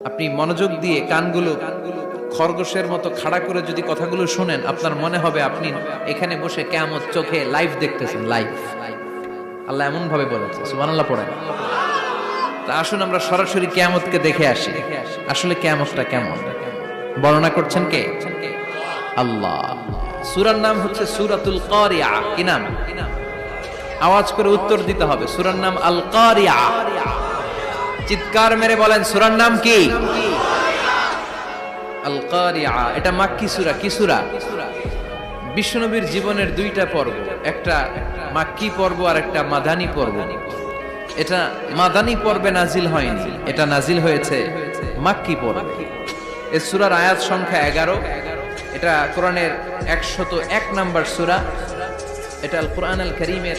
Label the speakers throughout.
Speaker 1: আপনি মনোযোগ দিয়ে কানগুলো খরগোশের মতো খাড়া করে যদি কথাগুলো শুনেন, আপনার মনে হবে আপনি এখানে বসে কেমন চোখে লাইভ দেখতেছেন লাইভ আল্লাহ এমন ভাবে বলেছে সুবহানাল্লাহ পড়েন। আসুন আমরা সরাসরি কেয়ামতকে দেখে আসি। আসলে কেয়ামতটা কেমন? বর্ণনা করছেন কে? আল্লাহ। সূরার নাম হচ্ছে সূরাতুল কারিয়া। কি নাম? আওয়াজ করে উত্তর দিতে হবে। সুরার নাম আল কারিয়া চিৎকার মেরে বলেন, সূরার নাম কি? আল এটা মাক্কি সূরা, কি সূরা? বিশ্বনবীর জীবনের দুইটা পর্ব, একটা মাক্কি পর্ব আর একটা মাদানী পর্ব। এটা মাদানী পর্বে নাজিল হয়নি, এটা নাজিল হয়েছে মাক্কি পর্ব। এ সূরার আয়াত সংখ্যা এগারো, এটা কোরআনের একশত এক নাম্বার সূরা। এটা আল কোরআন আল করিমের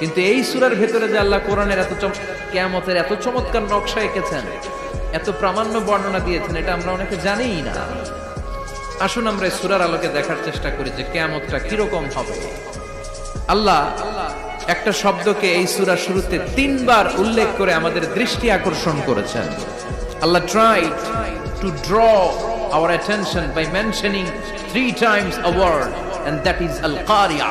Speaker 1: কিন্তু এই সূরার ভেতরে যে আল্লাহ কোরআনের এত চম কেয়ামতের এত চমৎকার নকশা এঁকেছেন, এত প্রামাণ্য বর্ণনা দিয়েছেন, এটা আমরা অনেকে জানিই না। আসুন আমরা এই সূরার আলোকে দেখার চেষ্টা করি যে কেয়ামতটা কীরকম হবে। আল্লাহ একটা শব্দকে এই সূরা শুরুতে তিনবার উল্লেখ করে আমাদের দৃষ্টি আকর্ষণ করেছেন। Allah tried to draw our attention by mentioning three times uh and that is Al Qariah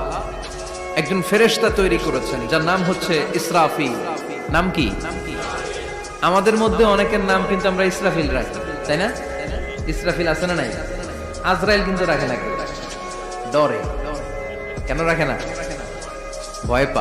Speaker 1: একজন ফেরেস্তা তৈরি করেছেন, যার নাম হচ্ছে ইসরাফিল। নাম কি? আমাদের মধ্যে অনেকের নাম কিন্তু আমরা ইসরাফিল রাখি, তাই না? ইসরাফিল আছে না নাই? আজরাইল কিন্তু রাখে না। ডরে কেন রাখে না? ভয় পা